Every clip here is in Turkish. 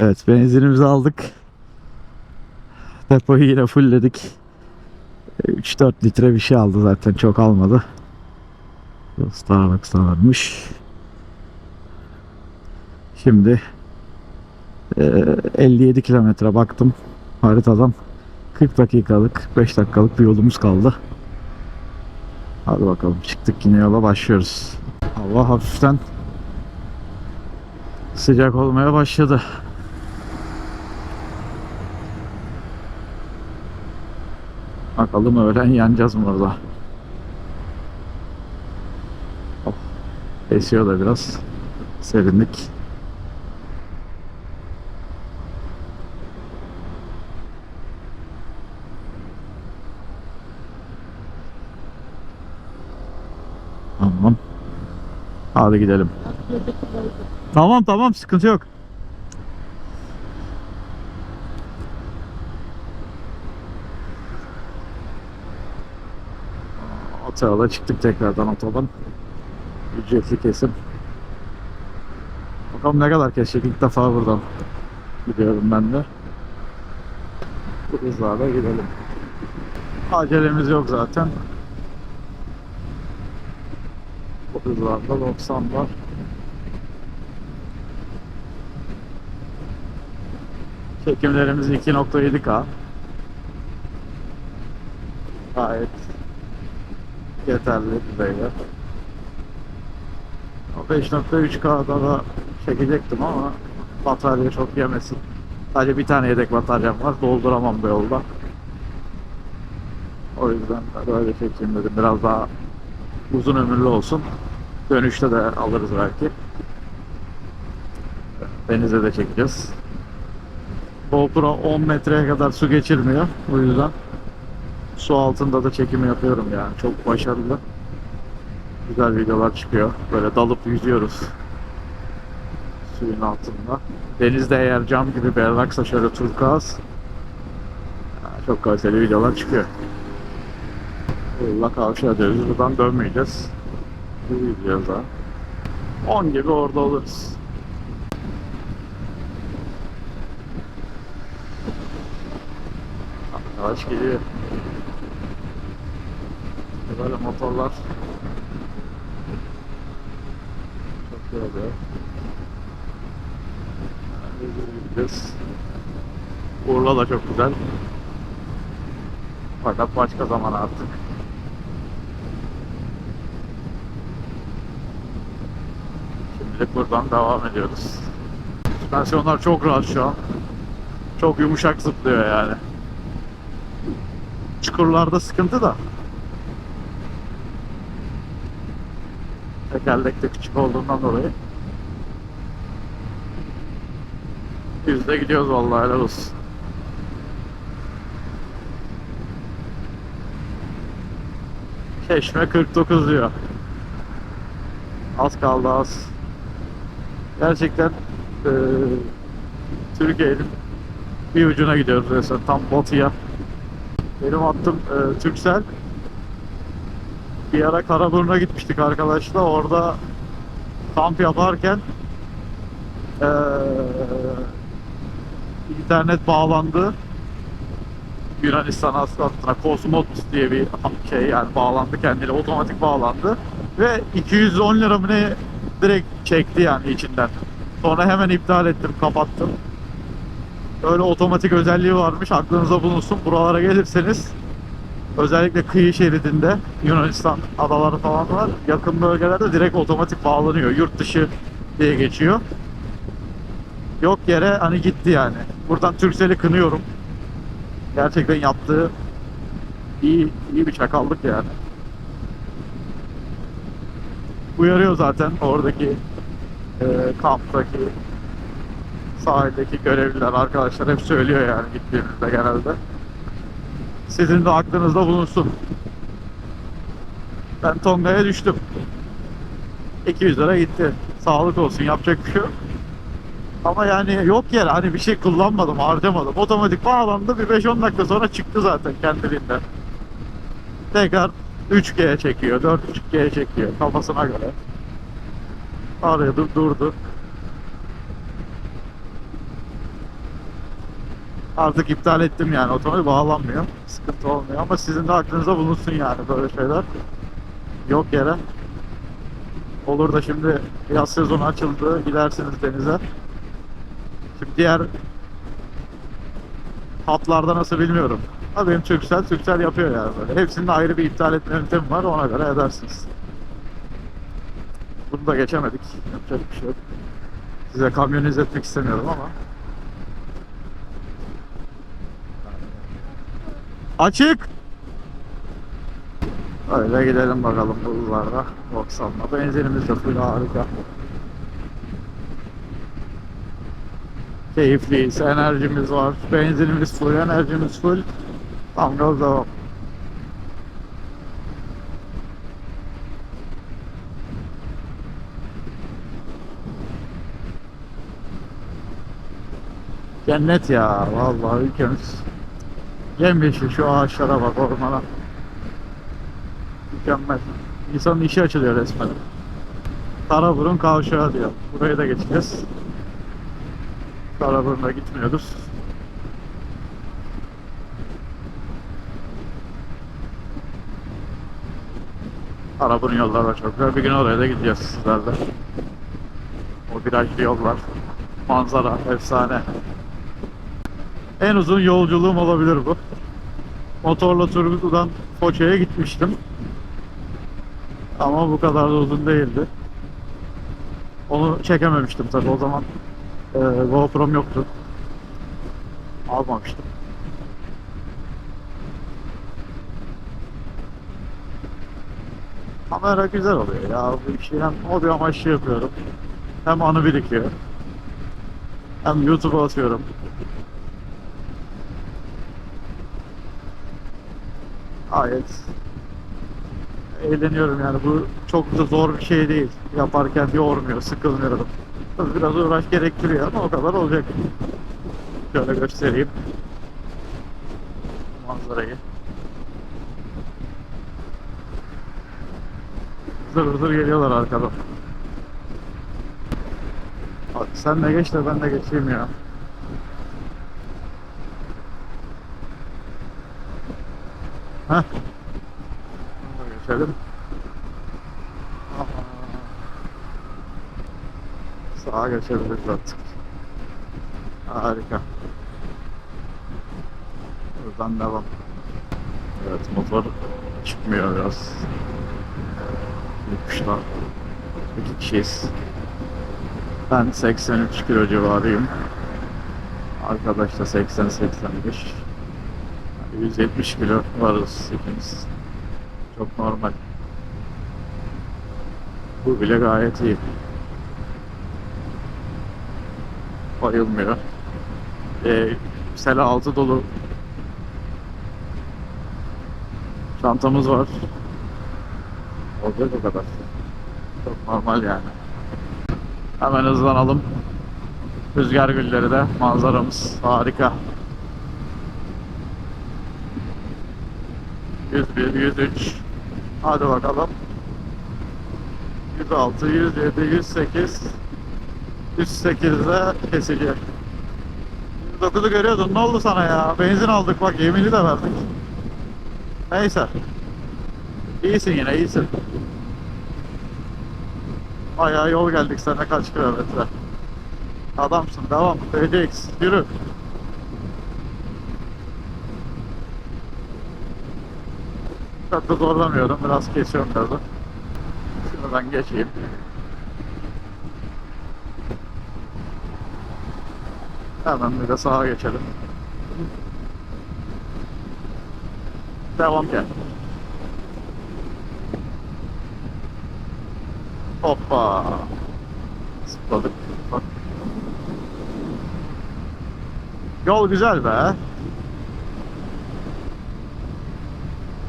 Evet benzinimizi aldık. Depoyu yine fullledik. 3-4 litre bir şey aldı zaten çok almadı. Starbucks'ta varmış. Şimdi eee, 57 kilometre baktım haritadan. 40 dakikalık 45 dakikalık bir yolumuz kaldı. Hadi bakalım çıktık yine yola başlıyoruz. Hava hafiften sıcak olmaya başladı. Bakalım öğlen yanacağız mı orada? Hop. Esiyor da biraz. Serinlik. Tamam. Hadi gidelim. Tamam tamam sıkıntı yok. Otoyola çıktık tekrardan otoban. Ücretli kesim. Bakalım ne kadar kesecek ilk defa buradan gidiyorum ben de. Bu hızlarla gidelim. Acelemiz yok zaten. Bu hızlarda 90 var. Çekimlerimiz 2.7K. Gayet yeterli düzeyde. O 5.3K'da da çekecektim ama batarya çok yemesin. Sadece bir tane yedek bataryam var. Dolduramam bu yolda. O yüzden böyle çekeyim dedim. Biraz daha uzun ömürlü olsun. Dönüşte de alırız belki. Denize de çekeceğiz. GoPro 10 metreye kadar su geçirmiyor. O yüzden su altında da çekimi yapıyorum yani. Çok başarılı. Güzel videolar çıkıyor. Böyle dalıp yüzüyoruz. Suyun altında. Denizde eğer cam gibi berraksa şöyle turkuaz. Çok kaliteli videolar çıkıyor. Yolla kavşağı diyoruz. Buradan dönmeyeceğiz. Yürüyeceğiz daha. 10 gibi orada oluruz. Yavaş geliyor. Böyle motorlar çok iyi oluyor. Yürüyeceğiz. Urla da çok güzel. Fakat başka zaman artık. Şimdilik buradan devam ediyoruz. Süspansiyonlar çok rahat şu an. Çok yumuşak zıplıyor yani. Çukurlarda sıkıntı da. Tekerlek de küçük olduğundan dolayı. Yüzde gidiyoruz vallahi helal olsun. Keşme 49 diyor. Az kaldı az. Gerçekten eee Türkiye'nin bir ucuna gidiyoruz resmen tam batıya. Benim attım eee Türksel. Bir ara Karaburun'a gitmiştik arkadaşlar. Orada kamp yaparken eee internet bağlandı. Yunanistan hattına Cosmos diye bir şey yani bağlandı kendine otomatik bağlandı ve 210 lira ne direkt çekti yani içinden. Sonra hemen iptal ettim, kapattım. Öyle otomatik özelliği varmış. Aklınıza bulunsun. Buralara gelirseniz özellikle kıyı şeridinde Yunanistan adaları falan var. Yakın bölgelerde direkt otomatik bağlanıyor. Yurt dışı diye geçiyor. Yok yere hani gitti yani. Buradan Turkcell'i kınıyorum. Gerçekten yaptığı iyi iyi bir çakallık yani. Uyarıyor zaten oradaki e, kamptaki sahildeki görevliler arkadaşlar hep söylüyor yani gittiğimizde genelde. Sizin de aklınızda bulunsun. Ben Tonga'ya düştüm. 200 lira gitti. Sağlık olsun yapacak bir şey yok. Ama yani yok yere hani bir şey kullanmadım, harcamadım. Otomatik bağlandı bir 5-10 dakika sonra çıktı zaten kendiliğinden. Tekrar 3G'ye çekiyor, 4.5G'ye çekiyor kafasına göre. Arıyordu, durdu. Artık iptal ettim yani otomobil bağlanmıyor. Sıkıntı olmuyor ama sizin de aklınıza bulunsun yani böyle şeyler. Yok yere. Olur da şimdi yaz sezonu açıldı gidersiniz denize. Şimdi diğer hatlarda nasıl bilmiyorum. Ama benim Türksel Türksel yapıyor yani böyle. Hepsinin ayrı bir iptal etme yöntemi var ona göre edersiniz. Bunu da geçemedik. Yapacak bir şey yok. Size kamyon izletmek istemiyorum ama. Açık! Öyle gidelim bakalım buralarda. 90'la. Benzinimiz de full harika. Keyifliyiz, enerjimiz var. Benzinimiz full, enerjimiz full. Tam gaz devam. Cennet ya vallahi ülkemiz. Yemyeşil şu ağaçlara bak ormana. Mükemmel. İnsanın işi açılıyor resmen. Karaburun kavşağı diyor. Buraya da geçeceğiz. Karaburun'a gitmiyoruz. Karaburun yolları da çok güzel. Bir gün oraya da gideceğiz sizlerle. O virajlı yollar. Manzara, efsane. En uzun yolculuğum olabilir bu. Motorla Turgutlu'dan Foça'ya gitmiştim. Ama bu kadar da uzun değildi. Onu çekememiştim tabii o zaman. E, GoPro'm yoktu. Almamıştım. Kamera güzel oluyor ya. Bu işi hem hobi amaçlı yapıyorum. Hem anı birikiyor. Hem YouTube'a atıyorum. Gayet eğleniyorum yani bu çok da zor bir şey değil. Yaparken yormuyor, sıkılmıyorum. Biraz uğraş gerektiriyor ama o kadar olacak. Şöyle göstereyim. Manzarayı. Zır zır geliyorlar arkadan. Bak sen de geç de ben de geçeyim ya. Da geçelim. Aha. Sağa geçebiliriz artık. Harika. Buradan devam. Evet motor çıkmıyor biraz. Yokuşta. İki kişiyiz. Ben 83 kilo civarıyım. Arkadaş da 80-85. 170 kilo varız ikimiz. Çok normal. Bu bile gayet iyi. Bayılmıyor. Ee, sele altı dolu çantamız var. Olacak o kadar. Çok normal yani. Hemen hızlanalım. Rüzgar gülleri de manzaramız harika. 101, 103. Hadi bakalım. 106, 107, 108. 108'de kesici. 109'u görüyordun. Ne oldu sana ya? Benzin aldık bak yemini de verdik. Neyse. İyisin yine iyisin. Bayağı yol geldik sana kaç kilometre. Adamsın devam. TCX yürü. Çok da zorlamıyorum. Biraz kesiyorum gazı. Şuradan geçeyim. Hemen bir de sağa geçelim. Devam gel. Hoppa. Zıpladık. Yol güzel be.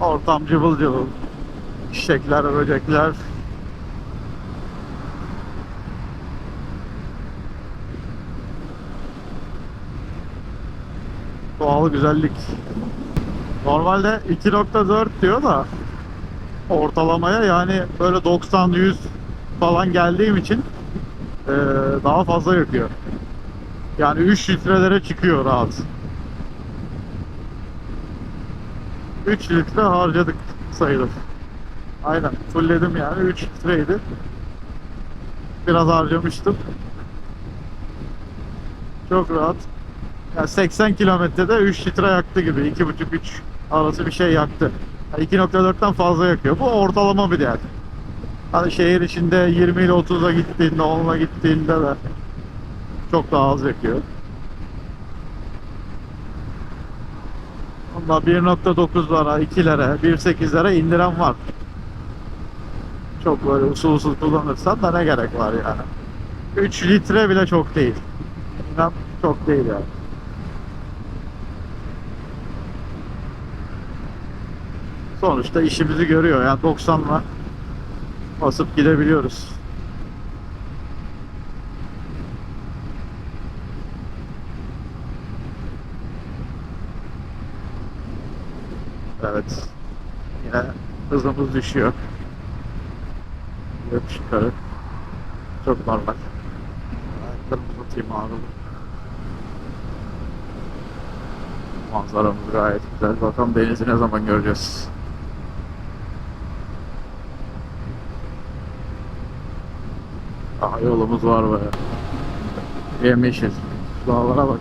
Ortam cıvıl cıvıl. Çiçekler, böcekler. Doğal güzellik. Normalde 2.4 diyor da ortalamaya yani böyle 90-100 falan geldiğim için eee, daha fazla yakıyor. Yani 3 litrelere çıkıyor rahat. 3 litre harcadık sayılır. Aynen. Fullledim yani 3 litreydi. Biraz harcamıştım. Çok rahat. Yani 80 kilometrede 3 litre yaktı gibi. 2,5-3 arası bir şey yaktı. Yani 2.4'ten fazla yakıyor. Bu ortalama bir değer. Hani şehir içinde 20 ile 30'a gittiğinde, 10'a gittiğinde de çok daha az yakıyor. Bunda 1.9'lara, 2'lere, 1.8'lere indiren var. Çok böyle usul usul kullanırsan da ne gerek var yani. 3 litre bile çok değil. İnan çok değil yani. Sonuçta işimizi görüyor yani 90'la basıp gidebiliyoruz. Evet. Yine hızımız düşüyor. Yokuş yukarı. Çok normal. Ayaklarımı uzatayım ağrılı. Manzaramız gayet güzel. Bakalım denizi ne zaman göreceğiz. Daha yolumuz var be. Yemyeşil. Dağlara bak.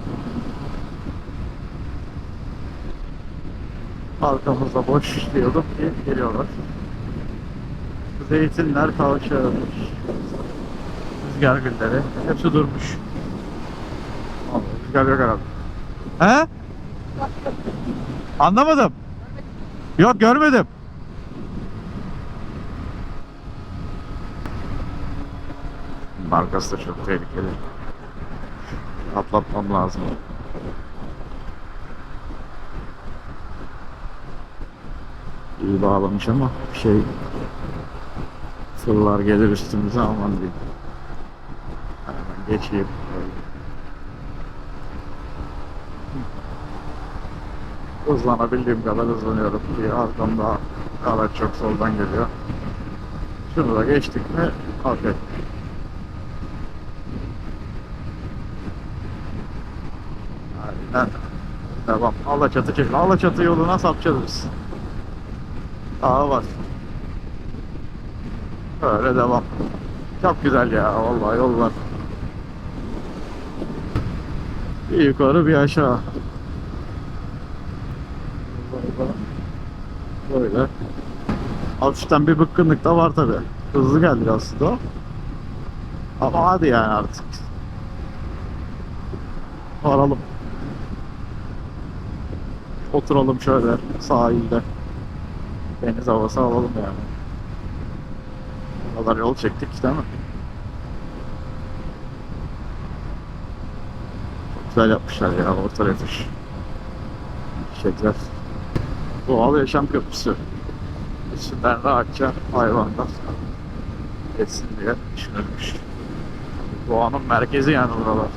Arkamızda boş diyordum ki geliyorlar. Zeytinler kavşağımış. Rüzgar gülleri. Hepsi durmuş. Rüzgar yok herhalde. He? Anlamadım. Yok görmedim. Arkası da çok tehlikeli. Atlatmam lazım. İyi bağlamış ama şey fırlar gelir üstümüze aman diyeyim. Hemen geçeyim. Hızlanabildiğim kadar hızlanıyorum. Bir arkamda araç çok soldan geliyor. Şunu da geçtik mi okey. Aynen. Devam. Alaçatı çekin. Alaçatı yoluna sapacağız biz. Daha var. Böyle devam. Çok güzel ya. Vallahi yollar. Bir yukarı bir aşağı. Böyle. Hafiften bir bıkkınlık da var tabi. Hızlı geldi aslında. Ama hadi yani artık. Varalım. Oturalım şöyle sahilde. Deniz havası alalım yani. Bu kadar yol çektik değil mi? Çok güzel yapmışlar ya orta refüj. Çiçekler. Doğal yaşam köprüsü. İçinden rahatça hayvanlar geçsin diye düşünülmüş. Doğanın merkezi yani buralar.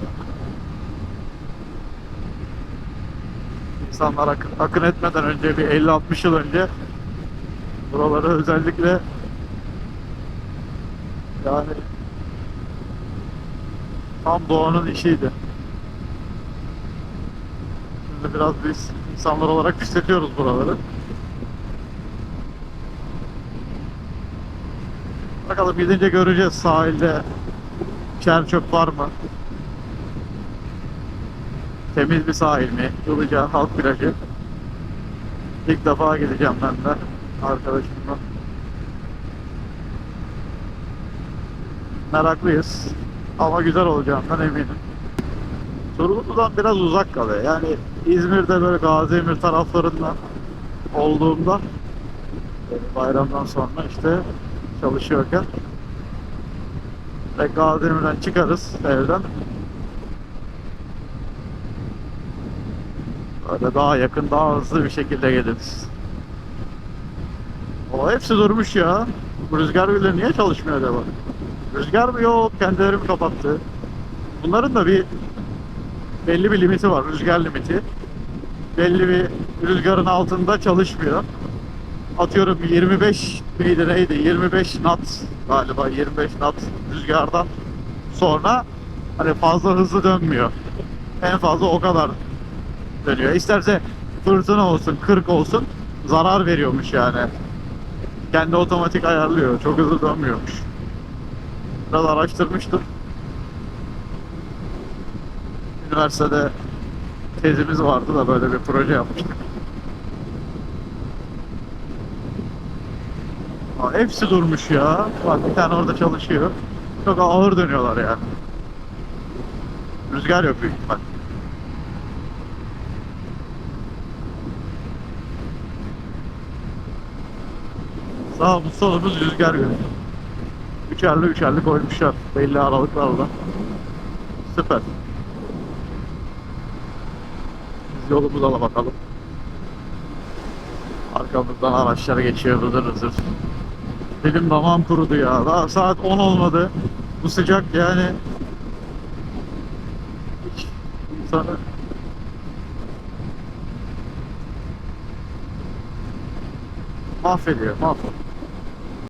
İnsanlar akın, akın etmeden önce bir 50-60 yıl önce buraları özellikle yani tam doğanın işiydi. Şimdi biraz biz insanlar olarak pisletiyoruz buraları. Bakalım gidince göreceğiz sahilde çer çöp var mı? Temiz bir sahil mi? Ilıca halk plajı. İlk defa gideceğim ben de arkadaşımla. Meraklıyız. Ama güzel olacağından eminim. Turgutlu'dan biraz uzak kalıyor. Yani İzmir'de böyle Gaziemir taraflarından olduğumda bayramdan sonra işte çalışıyorken ve Gaziemir'den çıkarız evden. Böyle daha yakın, daha hızlı bir şekilde geliriz. O hepsi durmuş ya. Bu rüzgar gülleri niye çalışmıyor acaba? Rüzgar mı yok, kendileri mi kapattı? Bunların da bir belli bir limiti var, rüzgar limiti. Belli bir rüzgarın altında çalışmıyor. Atıyorum 25 miydi neydi? 25 knot galiba 25 knot rüzgardan sonra hani fazla hızlı dönmüyor. En fazla o kadar dönüyor. İsterse fırtına olsun, 40 olsun zarar veriyormuş yani. Kendi otomatik ayarlıyor. Çok hızlı dönmüyormuş. Biraz araştırmıştım. Üniversitede tezimiz vardı da böyle bir proje yapmıştık. Aa, hepsi durmuş ya. Bak bir tane orada çalışıyor. Çok ağır dönüyorlar yani. Rüzgar yok büyük ihtimal. Sağımız solumuz rüzgar görüyor. Üçerli üçerli koymuşlar belli aralıklarla. Süper. Biz yolumuza da bakalım. Arkamızdan araçlar geçiyor hızır hızır. Dilim damağım kurudu ya. Daha saat 10 olmadı. Bu sıcak yani hiç insanı mahvediyor, mahvediyor.